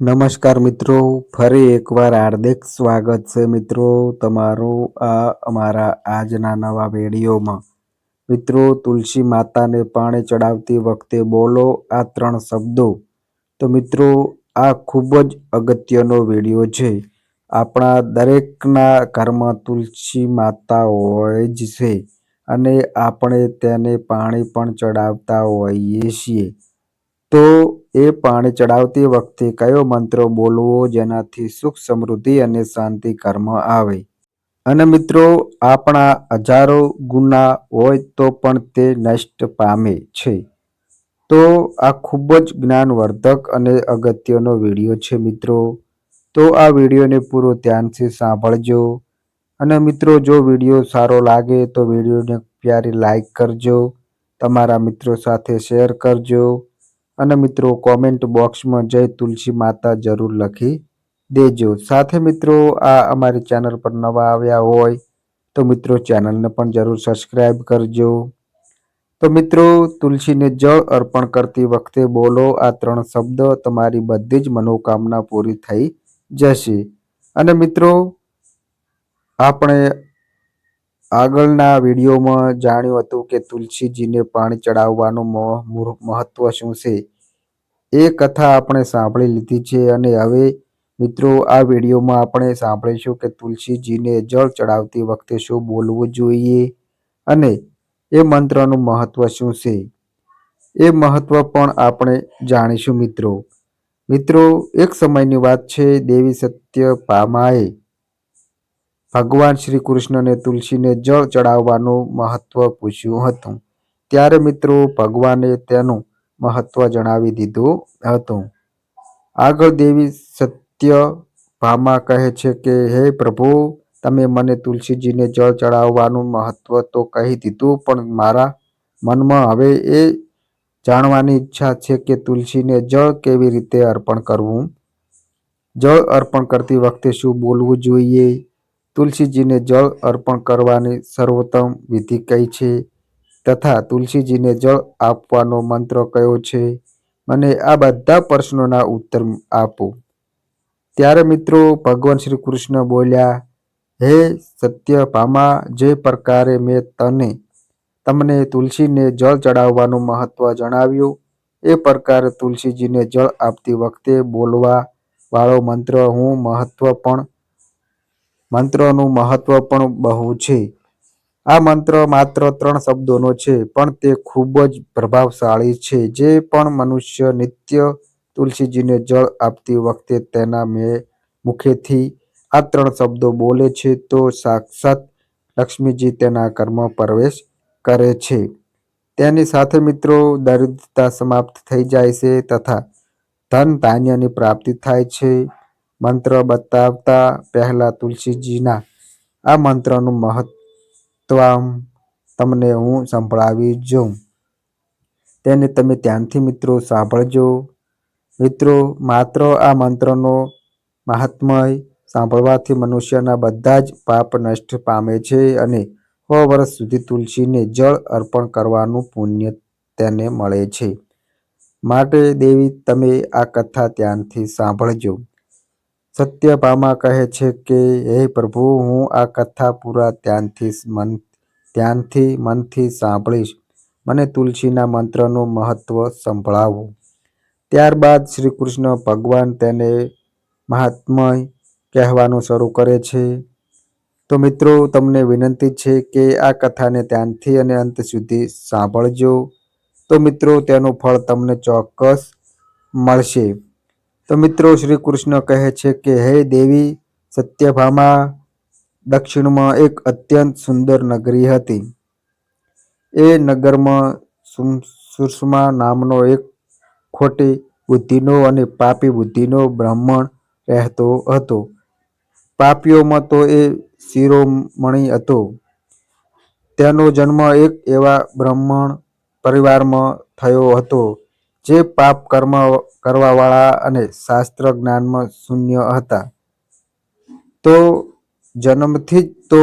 નમસ્કાર મિત્રો, ફરી એકવાર હાર્દિક સ્વાગત છે મિત્રો તમારું આ અમારા આજના નવા વિડીયોમાં. મિત્રો, તુલસી માતાને પાણી ચડાવતી વખતે બોલો આ ત્રણ શબ્દો. તો મિત્રો, આ ખૂબ જ અગત્યનો વીડિયો છે. આપણા દરેકના ઘરમાં તુલસી માતા હોય જ છે અને આપણે તેને પાણી પણ ચડાવતા હોઈએ છીએ. તો એ પાણી ચડાવતી વખતે કયો મંત્ર બોલવો જેનાથી સુખ, સમૃદ્ધિ અને શાંતિ ઘરમાં આવે? અને મિત્રો, આપણા હજારો ગુના હોય તો પણ તે નષ્ટ પામે છે. તો આ ખૂબ જ જ્ઞાનવર્ધક અને અગત્યનો વીડિયો છે મિત્રો. તો આ વિડીયોને પૂરો ધ્યાનથી સાંભળજો. અને મિત્રો, જો વીડિયો સારો લાગે તો વિડીયોને પ્યારી લાઈક કરજો. તમારા મિત્રો સાથે શેર કરજો. અને મિત્રો કોમેન્ટ બોક્સમાં જય તુલસી માતા જરૂર લખી દેજો. સાથે મિત્રો, આ અમારી ચેનલ પર નવા આવ્યા હોય તો મિત્રો ચેનલને પણ જરૂર સબસ્ક્રાઈબ કરજો. તો મિત્રો, તુલસીને જળ અર્પણ કરતી વખતે બોલો, આ ત્રણ શબ્દ તમારી બધી જ મનોકામના પૂરી થઈ જશે. અને મિત્રો, આપણે આગળના વિડીયોમાં જાણ્યું હતું કે તુલસીજીને પાણી ચડાવવાનું મહત્વ શું છે? એ કથા આપણે સાંભળી લીધી છે અને હવે મિત્રો આ વિડીયોમાં આપણે સાંભળીશું કે તુલસીજીને જળ ચડાવતી વખતે શું બોલવું જોઈએ અને એ મંત્રનું મહત્વ શું છે? એ મહત્વ પણ આપણે જાણીશું મિત્રો. મિત્રો, એક સમયની વાત છે, દેવી સત્યભામાએ ભગવાન શ્રી કૃષ્ણને તુલસીને જળ ચડાવવાનું મહત્વ પૂછ્યું હતું. ત્યારે મિત્રો ભગવાને તેનું મહત્વ જણાવી દીધું હતું. આગળ દેવી સત્ય ભામા કહે છે કે, હે પ્રભુ, તમે મને તુલસીજીને જળ ચડાવવાનું મહત્વ તો કહી દીધું, પણ મારા મનમાં હવે એ જાણવાની ઈચ્છા છે કે તુલસીને જળ કેવી રીતે અર્પણ કરવું? જળ અર્પણ કરતી વખતે શું બોલવું જોઈએ? તુલસીજીને જળ અર્પણ કરવાની સર્વોત્તમ વિધિ કઈ છે? તથા તુલસીજીને જળ આપવાનો મંત્ર કયો છે? મને આ બધા પ્રશ્નોના ઉત્તર આપો. ત્યારે મિત્રો ભગવાન શ્રી કૃષ્ણ બોલ્યા, હે સત્યભામા, જે પ્રકારે મેં તને, તમને તુલસીને જળ ચડાવવાનું મહત્વ જણાવ્યું, એ પ્રકારે તુલસીજીને જળ આપતી વખતે બોલવા વાળો મંત્ર હું મહત્વ પણ મંત્રનું મહત્વ પણ બહુ છે. આ મંત્ર માત્ર ત્રણ શબ્દોનો છે, પણ તે ખૂબ જ પ્રભાવશાળી છે. જે પણ મનુષ્ય નિત્ય તુલસીજીને જળ આપતી વખતે તેના મેં મુખેથી આ ત્રણ શબ્દો બોલે છે, તો સાક્ષાત લક્ષ્મીજી તેના કર્મ પ્રવેશ કરે છે. તેની સાથે મિત્રો દરિદ્રતા સમાપ્ત થઈ જાય છે તથા ધન ધાન્યની પ્રાપ્તિ થાય છે. મંત્ર બતાવતા પહેલા તુલસીજીના આ મંત્રનું મહત્વ તમને હું સંભળાવી જોઉં. તેને તમે ધ્યાનથી મિત્રો સાંભળજો. મિત્રો, માત્ર આ મંત્રનો મહાત્મય સાંભળવાથી મનુષ્યના બધા જ પાપ નષ્ટ પામે છે અને સો વર્ષ સુધી તુલસીને જળ અર્પણ કરવાનું પુણ્ય તેને મળે છે. માટે દેવી, તમે આ કથા ધ્યાનથી સાંભળજો. સત્યભામા કહે છે કે, હે પ્રભુ, હું આ કથા પૂરા ધ્યાનથી મન, ધ્યાનથી મનથી સાંભળીશ. મને તુલસીના મંત્રનું મહત્વ સંભળાવો. ત્યારબાદ શ્રી કૃષ્ણ ભગવાન તેને મહાત્મય કહેવાનું શરૂ કરે છે. તો મિત્રો, તમને વિનંતી છે કે આ કથાને ધ્યાનથી અને અંત સુધી સાંભળજો. તો મિત્રો, તેનું ફળ તમને ચોક્કસ મળશે. તો મિત્રો, શ્રી કૃષ્ણ કહે છે કે, હે દેવી, સત્યભામા, દક્ષિણમાં એક અત્યંત સુંદર નગરી હતી. એ નગરમાં સુષમા નામનો એક ખોટી બુદ્ધિનો અને પાપી બુદ્ધિનો બ્રાહ્મણ રહેતો હતો. પાપીઓમાં તો એ શિરોમણી હતો. તેનો જન્મ એક એવા બ્રાહ્મણ પરિવારમાં થયો હતો. જે પાપ કર્મ કરવાવાળા અને શાસ્ત્ર જ્ઞાનમાં શૂન્ય હતા તો જન્મથી જ તો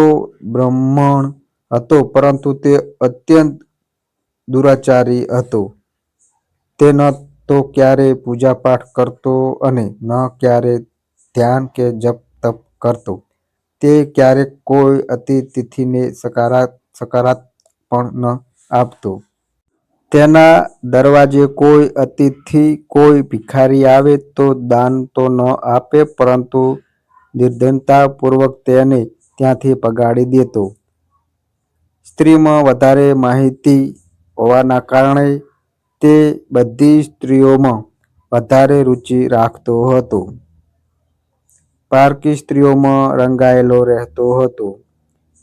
બ્રાહ્મણ હતો, પરંતુ તે અત્યંત દુરાચારી હતો તે ન તો ક્યારે પૂજાપાઠ કરતો અને ન ક્યારે ધ્યાન કે જપ તપ કરતો. તે ક્યારેક કોઈ અતિથિને સકારાત પણ ન આપતો. તેના દરવાજે કોઈ અતિથિ, કોઈ ભિખારી આવે તો દાન તો ન આપે પરંતુ નિર્ધનતાપૂર્વક તેને ત્યાંથી પગાડી દેતો. સ્ત્રીમાં વધારે માહિતી હોવાના કારણે તે બધી સ્ત્રીઓમાં વધારે રુચિ રાખતો હતો. પારકી સ્ત્રીઓમાં રંગાયેલો રહેતો હતો.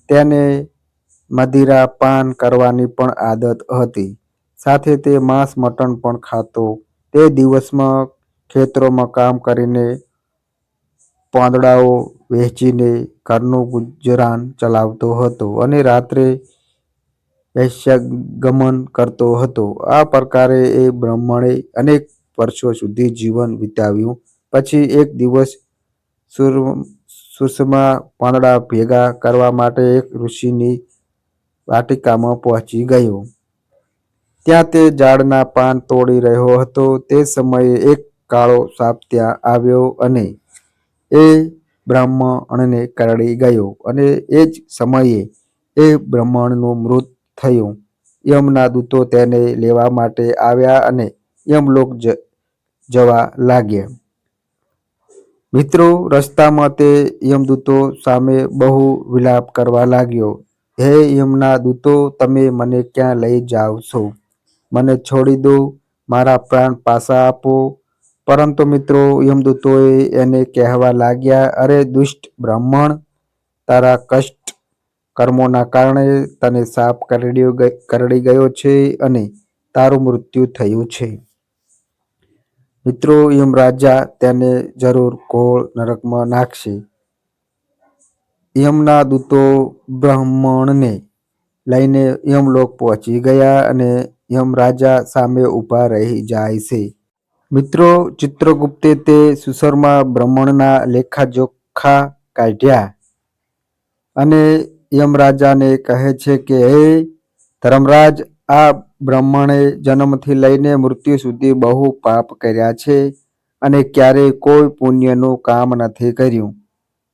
તેને મદિરા પાન કરવાની પણ આદત હતી. સાથે તે માંસ મટન પણ ખાતો. તે દિવસમાં ખેતરોમાં કામ કરીને, પાંદડાઓ વહેંચીને ઘરનું ગુજરાન ચલાવતો હતો અને રાત્રે ગમન કરતો હતો. આ પ્રકારે એ બ્રાહ્મણે અનેક વર્ષો સુધી જીવન વિતાવ્યું. પછી એક દિવસ સુષમા પાંદડા ભેગા કરવા માટે એક ઋષિની વાટિકામાં પહોંચી ગયો. ત્યાં તે ઝાડના પાન તોડી રહ્યો હતો. તે સમયે એક કાળો સાપ ત્યાં આવ્યો અને એ બ્રાહ્મણને કરડી ગયો અને એ જ સમયે એ બ્રાહ્મણનું મૃત થયું. યમના દૂતો તેને લેવા માટે આવ્યા અને યમલોક જવા લાગ્યા. મિત્રો, રસ્તામાં તે યમદૂતો સામે બહુ વિલાપ કરવા લાગ્યો. હે યમના દૂતો, તમે મને ક્યાં લઈ જાઓ છો? મને છોડી દો. મારા પ્રાણ પાછા આપો. પરંતુ મિત્રો, યમદૂતોએ એને કહેવા લાગ્યા, અરે દુષ્ટ બ્રાહ્મણ! તારા કષ્ટ કર્મોના કારણે તને સાપ કરડ્યો કરડી ગયો છે અને તારું મૃત્યુ થયું છે. મિત્રો, યમરાજા તેને જરૂર કોળ નરકમાં નાખશે. યમના દૂતો બ્રાહ્મણને લઈને યમલોક પહોંચી ગયા અને યમરાજા સામે ઊભા રહી જાય છે. મિત્રો, ચિત્રગુપ્તે તે સુશર્મા બ્રહ્મણના લેખાજોખા કાઢ્યા અને યમરાજાને કહે છે કે, હે ધર્મરાજ, આ બ્રાહ્મણે જન્મથી લઈને મૃત્યુ સુધી બહુ પાપ કર્યા છે અને ક્યારેય કોઈ પુણ્યનું કામ નથી કર્યું.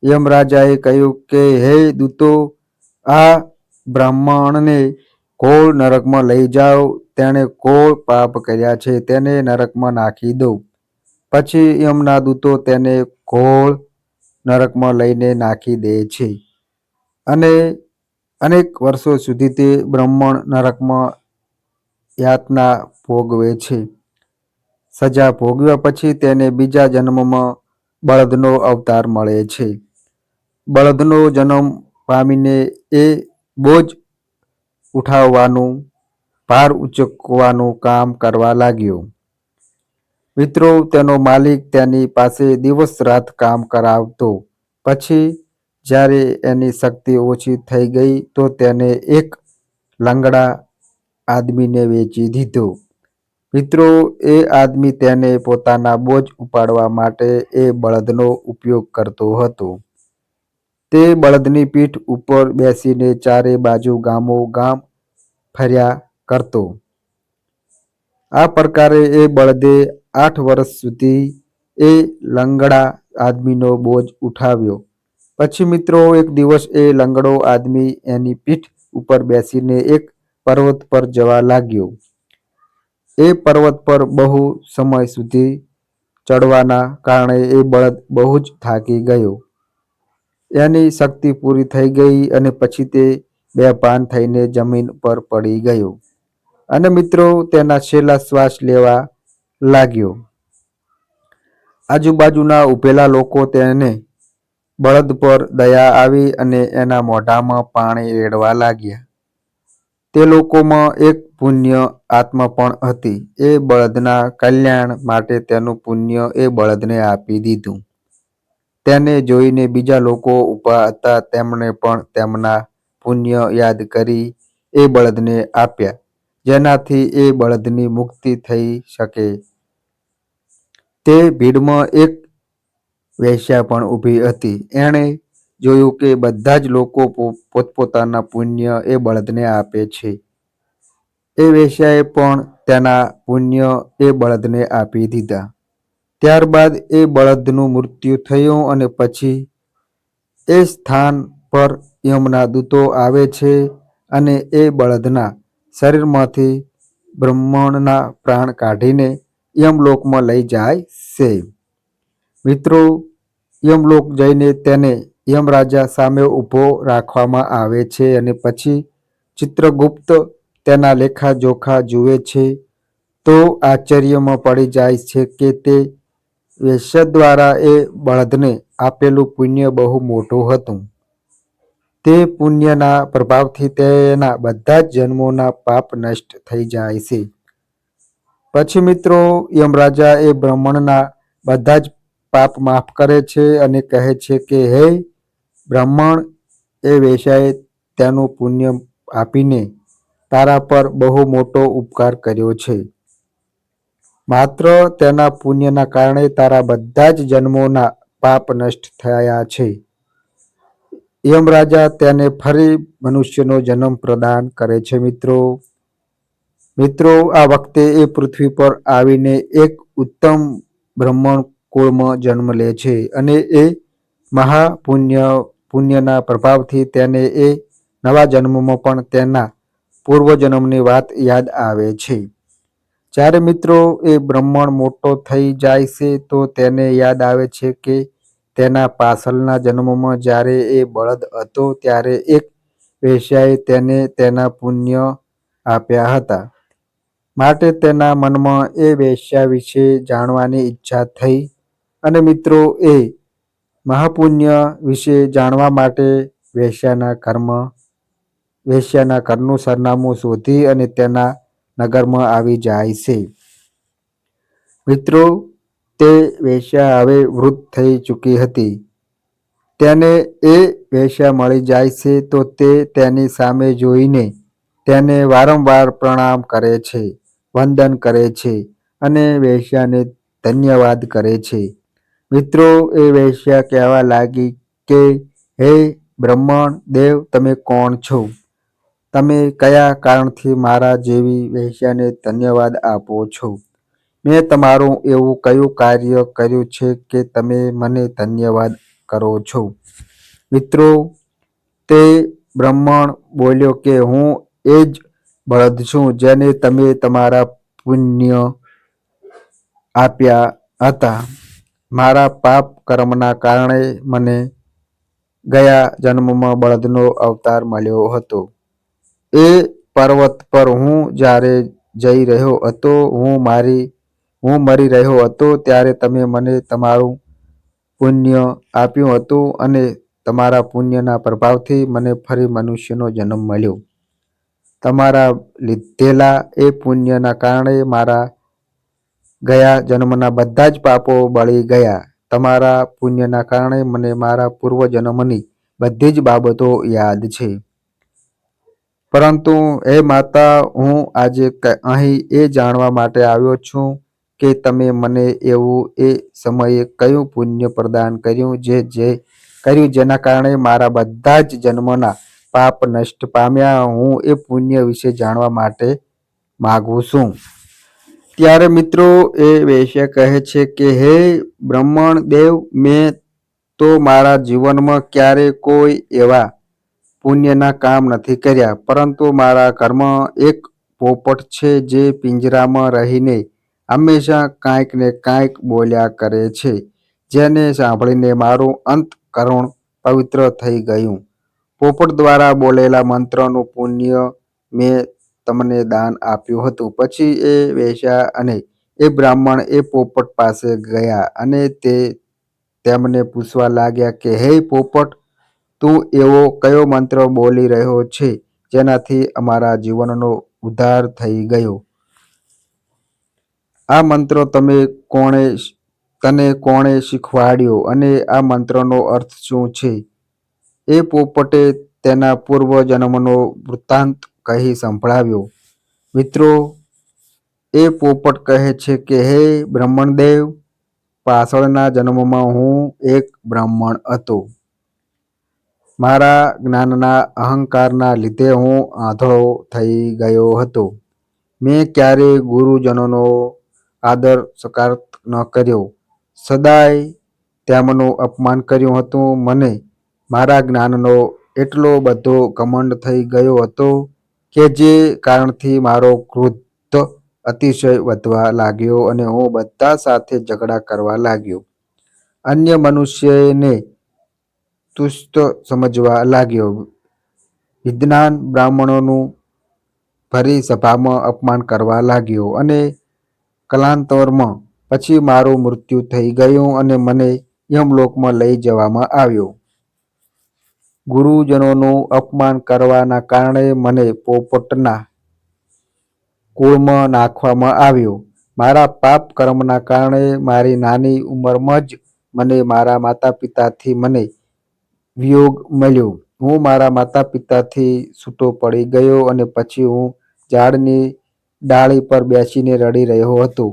યમરાજાએ કહ્યું કે, હે દૂતો, આ બ્રાહ્મણને ઘોર નરકમાં લઈ જાઓ. તેણે કોઈ પાપ કર્યા છે તેને નરકમાં નાખી દો. પછી યમના દૂતો તેને ઘોળ નરકમાં લઈને નાખી દે છે અને અનેક વર્ષો સુધી તે બ્રાહ્મણ નરકમાં યાતના ભોગવે છે. સજા ભોગવ્યા પછી તેને બીજા જન્મમાં બળદનો અવતાર મળે છે. બળદનો જન્મ પામીને એ બોજ ઉઠાવવાનું, ભાર ઉચકવાનું કામ કરવા લાગ્યો. મિત્રો, તેનો માલિક તેની પાસે દિવસ રાત કામ કરાવતો. પછી, જ્યારે એની શક્તિ ઓછી થઈ ગઈ, તો તેને એક લંગડા આદમીને વેચી દીધો. મિત્રો, એ આદમી તેને પોતાના બોજ ઉપાડવા માટે એ બળદનો ઉપયોગ કરતો હતો. તે બળદની પીઠ ઉપર બેસીને ચારે બાજુ ગામો ગામ ફર્યા કરતો. આ પ્રકારે એ બળદે આઠ વર્ષ સુધી એ લંગડા આદમીનો બોજ ઉઠાવ્યો. પછી મિત્રો એક દિવસ એ લંગડો આદમી એની પીઠ ઉપર બેસીને એક પર્વત પર જવા લાગ્યો. એ પર્વત પર બહુ સમય સુધી ચડવાના કારણે એ બળદ બહુ જ થાકી ગયો. એની શક્તિ પૂરી થઈ ગઈ અને પછી તે બે પાન થઈને જમીન પર પડી ગયો અને મિત્રો, તેના છેલ્લા શ્વાસ લેવા લાગ્યો. આજુબાજુના ઊભેલા લોકો તેને બળદ પર દયા આવી અને એના મોઢામાં પાણી રેડવા લાગ્યા. તે લોકોમાં એક પુણ્ય આત્મા પણ હતી. એ બળદના કલ્યાણ માટે તેનું પુણ્ય એ બળદને આપી દીધું. તેને જોઈને બીજા લોકો ઊભા હતા તેમણે પણ તેમના પુણ્ય યાદ કરી એ બળદને આપ્યા જેનાથી એ બળદની મુક્તિ થઈ શકે. તે ભીડમાં એક વેશ્યા પણ ઊભી હતી. એણે જોયું કે બધા જ લોકો પોતપોતાના પુણ્ય એ બળદને આપે છે. એ વેશ્યાએ પણ તેના પુણ્ય એ બળદને આપી દીધા ત્યારબાદ એ બળદનું મૃત્યુ થયું અને પછી એ સ્થાન પર યમના દૂતો આવે છે અને એ બળદના શરીરમાંથી બ્રહ્મણના પ્રાણ કાઢીને યમલોકમાં લઈ જાય છે. મિત્રો, યમલોક જઈને તેને યમરાજા સામે ઊભો રાખવામાં આવે છે અને પછી ચિત્રગુપ્ત તેના લેખા જોખા જુએ છે તો આશ્ચર્યમાં પડી જાય છે કે તે વેશ્ય દ્વારા એ બળદને આપેલું પુણ્ય બહુ મોટું હતું. તે પુણ્યના પ્રભાવથી તેના બધા જ જન્મોના પાપ નષ્ટ થઈ જાય છે. પછી મિત્રો, યમરાજા એ બ્રાહ્મણના બધા જ પાપ માફ કરે છે અને કહે છે કે, હે બ્રાહ્મણ, એ વેશ્યાએ તેનું પુણ્ય આપીને તારા પર બહુ મોટો ઉપકાર કર્યો છે. માત્ર તેના પુણ્યના કારણે તારા બધા જ જન્મોના પાપ નષ્ટ થયા છે. યમરાજા તેને ફરી મનુષ્યનો જન્મ પ્રદાન કરે છે, મિત્રો. મિત્રો, આ વખતે એ પૃથ્વી પર આવીને એક ઉત્તમ બ્રાહ્મણ કુળમાં જન્મ લે છે અને એ મહાપુણ્ય, પુણ્યના પ્રભાવથી તેને એ નવા જન્મમાં પણ તેના પૂર્વજન્મની વાત યાદ આવે છે. જ્યારે મિત્રો એ બ્રાહ્મણ મોટો થઈ જાય છે, તો તેને યાદ આવે છે કે તેના પાછળના જન્મમાં જ્યારે એ બળદ હતો ત્યારે એક વેશ્યાએ તેને તેના પુણ્ય આપ્યા હતા. માટે તેના મનમાં એ વેશ્યા વિશે જાણવાની ઈચ્છા થઈ અને મિત્રો એ મહાપુણ્ય વિશે જાણવા માટે વેશ્યાના કર્મ, વેશ્યાના ઘરનું સરનામું શોધી અને તેના નગરમાં આવી જાય છે. મિત્રો તે વેશ્યા હવે વૃદ્ધ થઈ ચૂકી હતી. તેને એ વેશ્યા મળી જાય છે તો તે તેની સામે જોઈને તેને વારંવાર પ્રણામ કરે છે, વંદન કરે છે અને વેશ્યાને ધન્યવાદ કરે છે. મિત્રો, એ વેશ્યા કહેવા લાગી કે, હે બ્રહ્મણ દેવ, તમે કોણ છો? તમે કયા કારણથી મારા જેવી વેશ્યાને ધન્યવાદ આપો છો? મેં તમારું એવું કયું કાર્ય કર્યું છે કે તમે મને ધન્યવાદ કરો છો? મિત્રો, તે બ્રાહ્મણ બોલ્યો કે હું એ જ બળદ છું જેને તમે તમારા પુણ્ય આપ્યા હતા. મારા પાપ કર્મના કારણે મને ગયા જન્મમાં બળદનો અવતાર મળ્યો હતો. એ પર્વત પર હું જ્યારે જઈ રહ્યો હતો, હું મારી હું મરી રહ્યો હતો ત્યારે તમે મને તમારું પુણ્ય આપ્યું હતું અને તમારા પુણ્યના પ્રભાવથી મને ફરી મનુષ્યનો જન્મ મળ્યો. તમારા લીધેલા એ પુણ્યના કારણે મારા ગયા જન્મના બધા જ પાપો બળી ગયા. તમારા પુણ્યના કારણે મને મારા પૂર્વજન્મની બધી જ બાબતો યાદ છે. પરંતુ હે માતા, હું આજે અહીં એ જાણવા માટે આવ્યો છું કે તમે મને એવું એ સમયે કયું પુણ્ય પ્રદાન કર્યું જે જે કર્યું જેના કારણે મારા બધા જ જન્મના પાપ નષ્ટ પામ્યા? હું એ પુણ્ય વિશે જાણવા માટે માગું છું. ત્યારે મિત્રો એ વૈશ્ય કહે છે કે, હે બ્રહ્મણ દેવ, મેં તો મારા જીવનમાં ક્યારે કોઈ એવા પુણ્યના કામ નથી કર્યા, પરંતુ મારા કર્મ એક પોપટ છે જે પિંજરામાં રહીને હંમેશા કાંઈક ને કાંઈક બોલ્યા કરે છે, જેને સાંભળીને મારું અંત કરુણ પવિત્ર થઈ ગયું. પોપટ દ્વારા બોલેલા મંત્રનું પુણ્ય મેં તમને દાન આપ્યું હતું. પછી એ વેશ્યા અને એ બ્રાહ્મણ એ પોપટ પાસે ગયા અને તે તેમને પૂછવા લાગ્યા કે, હે પોપટ, તું એવો કયો મંત્ર બોલી રહ્યો છે, જેનાથી અમારા જીવનનો ઉદ્ધાર થઈ ગયો? આ મંત્ર તમે કોણે તને કોણે શીખવાડ્યો અને આ મંત્રનો અર્થ શું છે? એ પોપટે તેના પૂર્વ જન્મનો વૃત્તાંત કહી સંભળાવ્યો. મિત્રો, એ પોપટ કહે છે કે, હે બ્રહ્મણદેવ, પાછળના જન્મમાં હું એક બ્રાહ્મણ હતો. મારા જ્ઞાનના અહંકારના લીધે હું આંધળો થઈ ગયો હતો. મેં ક્યારેય ગુરુજનોનો આદર સકાર ન કર્યો. સદાય તેમનું અપમાન કર્યું હતું. મને મારા જ્ઞાનનો એટલો બધો ઘમંડ થઈ ગયો હતો કે જે કારણથી મારો ક્રોધ અતિશય વધવા લાગ્યો અને હું બધા સાથે ઝઘડા કરવા લાગ્યો. અન્ય મનુષ્યને તુસ્ત સમજવા લાગ્યો. વિદ્વાન બ્રાહ્મણોનું ભરી સભામાં અપમાન કરવા લાગ્યો અને કાલાંતરમાં પછી મારું મૃત્યુ થઈ ગયું અને મને યમલોકમાં લઈ જવામાં આવ્યો. ગુરુજનોનું અપમાન કરવાના કારણે મને પોપટના કુળમાં નાખવામાં આવ્યો. મારા પાપ કર્મના કારણે મારી નાની ઉંમરમાં જ મને મારા માતા-પિતાથી મને વિયોગ મળ્યો. હું મારા માતા-પિતાથી છૂટો પડી ગયો અને પછી હું ઝાડની ડાળી પર બેસીને રડી રહ્યો હતો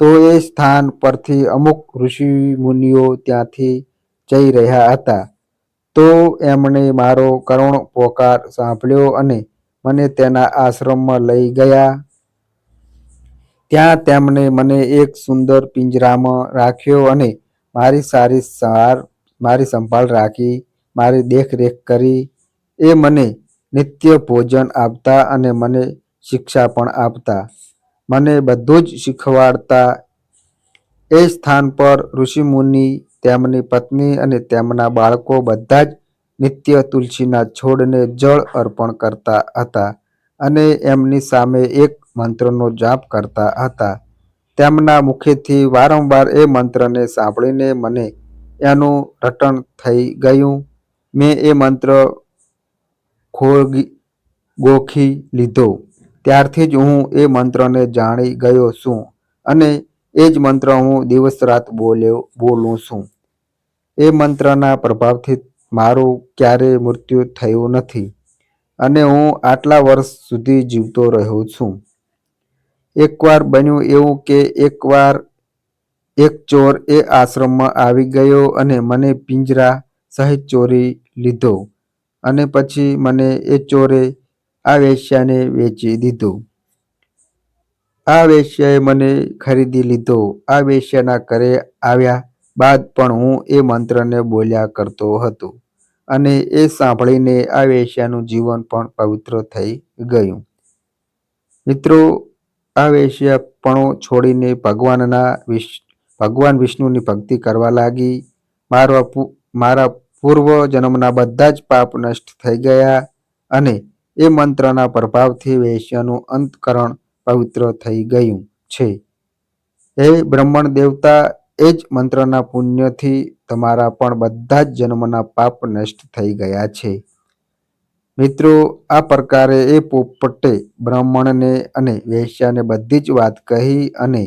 તો એ સ્થાન પરથી અમુક ઋષિ-મુનિઓ ત્યાંથી જઈ રહ્યા હતા. તો એમણે મારો કરુણ પોકાર સાંભળ્યો અને મને તેના આશ્રમમાં લઈ ગયા. ત્યાં તેમણે મને એક સુંદર પિંજરામાં રાખ્યો અને મારી સારી સાર મારી સંભાળ રાખી, મારી દેખરેખ કરી. એ મને નિત્ય ભોજન આપતા અને મને શિક્ષા પણ આપતા. મને બધું જ શીખવાડતા. એ સ્થાન પર ઋષિ-મુનિ, તેમની પત્ની અને તેમના બાળકો બધા જ નિત્ય તુલસીના છોડને જળ અર્પણ કરતા હતા અને એમની સામે એક મંત્રનો જાપ કરતા હતા. તેમના મુખેથી વારંવાર એ મંત્રને સાંભળીને મને એનું રટણ થઈ ગયું. મેં એ મંત્ર ગોખી લીધો. ત્યારથી જ હું એ મંત્રને જાણી ગયો છું અને એ જ મંત્ર હું દિવસ-રાત બોલ્યો, બોલું છું. એ મંત્રના પ્રભાવથી મારું ક્યારેય મૃત્યુ થયું નથી અને હું આટલા વર્ષ સુધી જીવતો રહ્યો છું. એકવાર બન્યું એવું કે એકવાર એક ચોર એ આશ્રમમાં આવી ગયો અને મને પિંજરા સહિત ચોરી લીધો અને પછી મને એ ચોરે આ વેશ્યાને વેચી દીધો. આ વેશ્યાએ મને ખરીદી લીધો. આ વેશ્યાના ઘરે આવ્યા બાદ પણ હું એ મંત્રને બોલ્યા કરતો હતો અને એ સાંભળીને આ વેશ્યાનું જીવન પણ પવિત્ર થઈ ગયું. મિત્રો, આ વેશ્યા પણું છોડીને ભગવાન વિષ્ણુની ભક્તિ કરવા લાગી. મારા મારા પૂર્વ જન્મના બધા જ પાપ નષ્ટ થઈ ગયા અને એ મંત્રના પ્રભાવથી વેશ્યાનું અંત:કરણ પવિત્ર થઈ ગયું છે. હે બ્રહ્મણ દેવતા! એ જ મંત્રના પુણ્યથી તમારા પણ બધા જ જન્મના પાપ નષ્ટ થઈ ગયા છે. મિત્રો, આ પ્રકારે એ પોપટે બ્રાહ્મણને અને વેશ્યાને બધી જ વાત કહી અને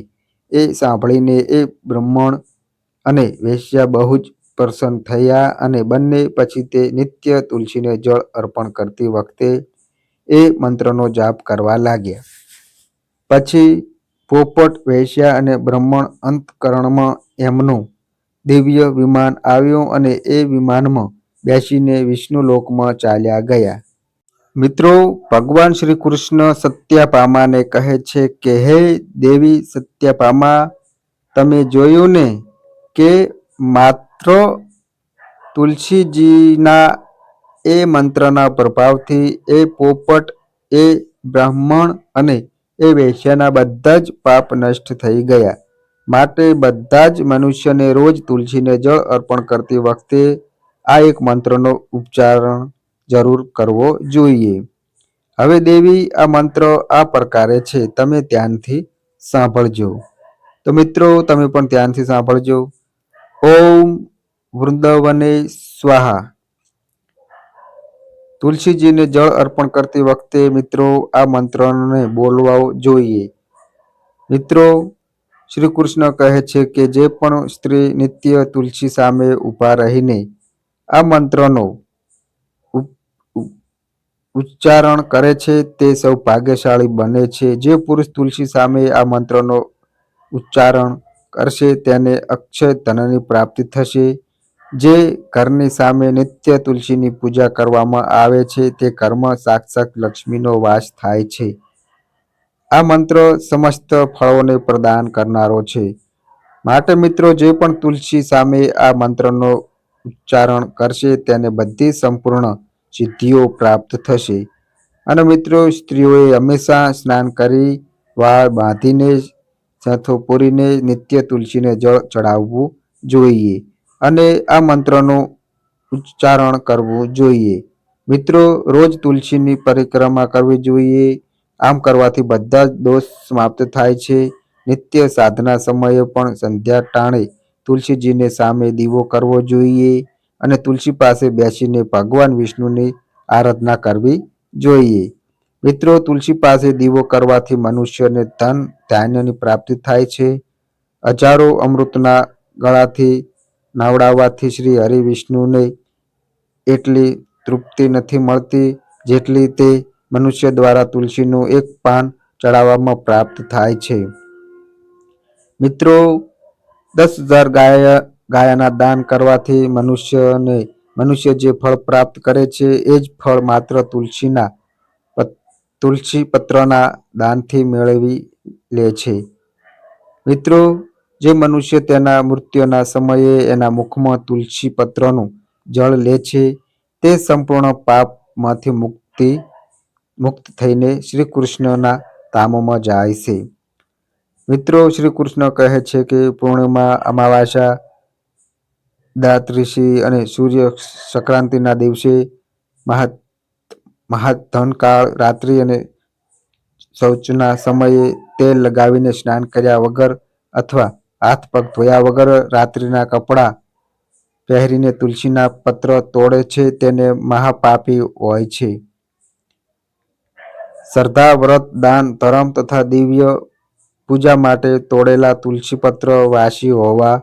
એ સાંભળીને એ બ્રાહ્મણ અને વેશ્યા બહુ જ પ્રસન્ન થયા અને બંને પછી તે નિત્ય તુલસીને જળ અર્પણ કરતી વખતે એ મંત્રનો જાપ કરવા લાગ્યા. પછી પોપટ, વેશ્યા અને બ્રાહ્મણ અંત:કરણમાં એમનું દિવ્ય વિમાન આવ્યું અને એ વિમાનમાં બેસીને વિષ્ણુલોકમાં ચાલ્યા ગયા. મિત્રો ભગવાન શ્રી કૃષ્ણ સત્યભામાને કહે છે કે હે દેવી સત્યભામા! તમે જોયું ને કે માત્ર તુલસીજીના એ મંત્રના પ્રભાવથી એ પોપટ, એ બ્રાહ્મણ અને એ વેશ્યાના બધા જ પાપ નષ્ટ થઈ ગયા. માટે બધા જ મનુષ્યને રોજ તુલસીને જળ અર્પણ કરતી વખતે આ એક મંત્રનો ઉચ્ચારણ જરૂર કરવો જોઈએ. હવે દેવી આ મંત્ર આ પ્રકારે છે તમે ધ્યાનથી સાંભળજો. તો મિત્રો તમે પણ ધ્યાનથી સાંભળજો. ઓમ વૃંદવને સ્વાહા તુલસીજીને જળ અર્પણ કરતી વખતે મિત્રો આ મંત્રને બોલવા જોઈએ. મિત્રો, શ્રી કૃષ્ણ કહે છે કે જે પણ સ્ત્રી નિત્ય તુલસી સામે ઊભા રહીને આ મંત્રનો ઉચ્ચારણ કરે છે તે સૌ ભાગ્યશાળી બને છે. જે પુરુષ તુલસી સામે આ મંત્રનો ઉચ્ચારણ કરશે તેને અક્ષય ધનની પ્રાપ્તિ થશે. જે ઘરની સામે નિત્ય તુલસીની પૂજા કરવામાં આવે છે, તે ઘરમાં સાક્ષાત લક્ષ્મીનો વાસ થાય છે. આ મંત્ર સમસ્ત ફળોને પ્રદાન કરનારો છે. માટે મિત્રો જે પણ તુલસી સામે આ મંત્રનો ઉચ્ચારણ કરશે, તેને બધી સંપૂર્ણ સિદ્ધિઓ પ્રાપ્ત થશે. અને મિત્રો, સ્ત્રીઓએ હંમેશા સ્નાન કરી, વાળ બાંધીને સાથો પૂરીને, નિત્ય તુલસીને જળ ચડાવવું જોઈએ. અને આ મંત્રનું ઉચ્ચારણ કરવું જોઈએ. મિત્રો, રોજ તુલસીની પરિક્રમા કરવી જોઈએ. આમ કરવાથી બધા જ દોષ સમાપ્ત થાય છે. નિત્ય સાધના સમયે પણ સંધ્યા ટાણે તુલસીજીને સામે દીવો કરવો જોઈએ અને તુલસી પાસે બેસીને ભગવાન વિષ્ણુની આરાધના કરવી જોઈએ. મિત્રો, તુલસી પાસે દીવો કરવાથી મનુષ્યને ધન, ધાન્યની પ્રાપ્તિ થાય છે. હજારો અમૃતના ગળાથી નાવડાવવાથી શ્રી હરિવિષ્ણુને એટલી તૃપ્તિ નથી મળતી જેટલી તે મનુષ્ય દ્વારા તુલસીનું એક પાન ચડાવવામાં પ્રાપ્ત થાય છે. મિત્રો, દસ હજાર ગાય, ગાયાના દાન કરવાથી મનુષ્યને, મનુષ્ય જે ફળ પ્રાપ્ત કરે છે, એ જ ફળ માત્ર તુલસીના તુલસી પત્રના દાનથી મેળવી લે છે. મિત્રો જે મનુષ્ય તેના મૃત્યુના સમયે એના મુખમાં તુલસી પત્રનું જળ લે છે, તે સંપૂર્ણ પાપમાંથી મુક્તિ, મુક્ત થઈને શ્રી કૃષ્ણના ધામમાં જાય છે. મિત્રો શ્રી કૃષ્ણ કહે છે કે પૂર્ણિમા અમાવાસા દાત્રિષિ અને સૂર્ય સંક્રાંતિના દિવસે મહા, મહાધનકાળ રાત્રિ અને શૌચના સમયે તેલ લગાવીને સ્નાન કર્યા વગર અથવા હાથ પગ ધોયા વગર રાત્રિના કપડાં પહેરીને તુલસીના પત્ર તોડે છે તેને મહાપાપી હોય છે. શ્રદ્ધા, વ્રત, દાન, ધર્મ તથા દિવ્ય પૂજા માટે તોડેલા તુલસી પત્ર વાસી હોવા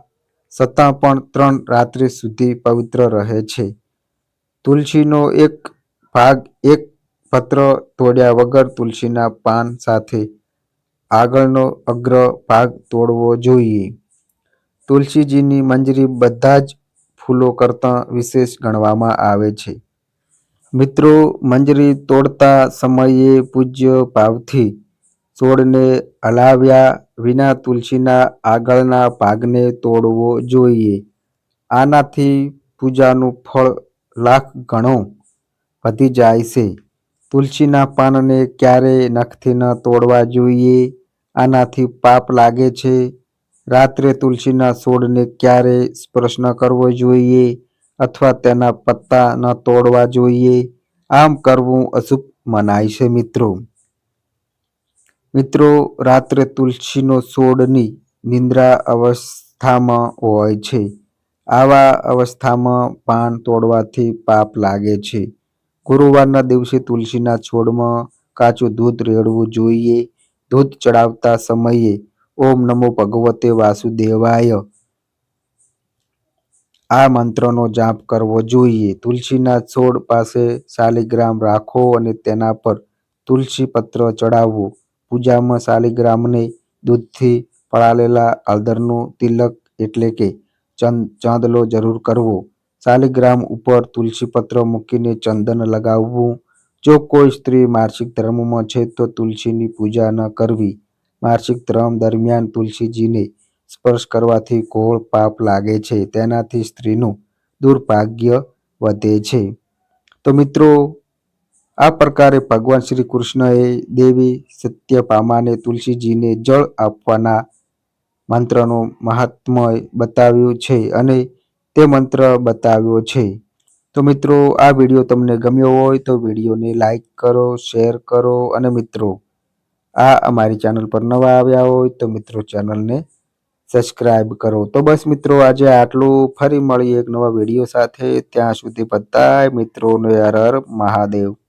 છતાં પણ ત્રણ રાત્રિ સુધી પવિત્ર રહે છે. તુલસીનો એક ભાગ એક પત્ર તોડ્યા વગર તુલસીના પાન સાથે આગળનો અગ્ર ભાગ તોડવો જોઈએ. તુલસીજીની મંજરી બધા જ ફૂલો કરતાં વિશેષ ગણવામાં આવે છે. મિત્રો, મંજરી તોડતા સમયે પૂજ્ય ભાવથી છોડને હલાવ્યા વિના તુલસીના આગળના ભાગને તોડવો જોઈએ. આનાથી પૂજાનું ફળ લાખ ગણો વધી જાય છે. તુલસીના પાનને ક્યારેય નખથી ન તોડવા જોઈએ. આનાથી પાપ લાગે છે. રાત્રે તુલસીના છોડને ક્યારેય સ્પર્શ ન કરવો જોઈએ અથવા તેના પત્તા ન તોડવા જોઈએ? આમ કરવું અશુભ મનાય છે મિત્રો. મિત્રો, રાત્રે તુલસીનો છોડની નિંદ્રા અવસ્થામાં હોય છે. આવા અવસ્થામાં પાન તોડવાથી પાપ લાગે છે. ગુરુવારના દિવસે તુલસીના છોડમાં કાચું દૂધ રેડવું જોઈએ. દૂધ ચડાવતા સમયે ઓમ નમો ભગવતે વાસુદેવાય. આ મંત્રનો જાપ કરવો જોઈએ. તુલસીના છોડ પાસે શાલિગ્રામ રાખો અને તેના પર તુલસી પત્ર ચડાવવું પૂજામાં શાલિગ્રામને દૂધથી પળાલેલા હળદરનું તિલક એટલે કે ચાંદલો જરૂર કરવો. શાલિગ્રામ ઉપર તુલસી પત્ર મૂકીને ચંદન લગાવવું. જો કોઈ સ્ત્રી માસિક ધર્મમાં છે તો તુલસીની પૂજા ન કરવી. માસિક ધર્મ દરમિયાન તુલસીજીને સ્પર્શ કરવાથી ઘોર પાપ લાગે છે, તેનાથી સ્ત્રીનું દુર્ભાગ્ય વધે છે. તો મિત્રો, આ પ્રકારે ભગવાન શ્રી કૃષ્ણએ દેવી સત્યભામાને તુલસીજીને જળ આપવાના મંત્રનું મહાત્મય બતાવ્યું છે અને તે મંત્ર બતાવ્યો છે. તો મિત્રો, આ વીડિયો તમને ગમ્યો હોય તો વિડીયોને લાઈક કરો, શેર કરો અને મિત્રો, આ અમારી ચેનલ પર નવા આવ્યા હોય તો મિત્રો ચેનલને સબસ્ક્રાઈબ કરો. તો બસ મિત્રો, આજે આટલું. ફરી મળીએ એક નવા વીડિયો સાથે. ત્યાં સુધી બધાય મિત્રોને હર મહાદેવ.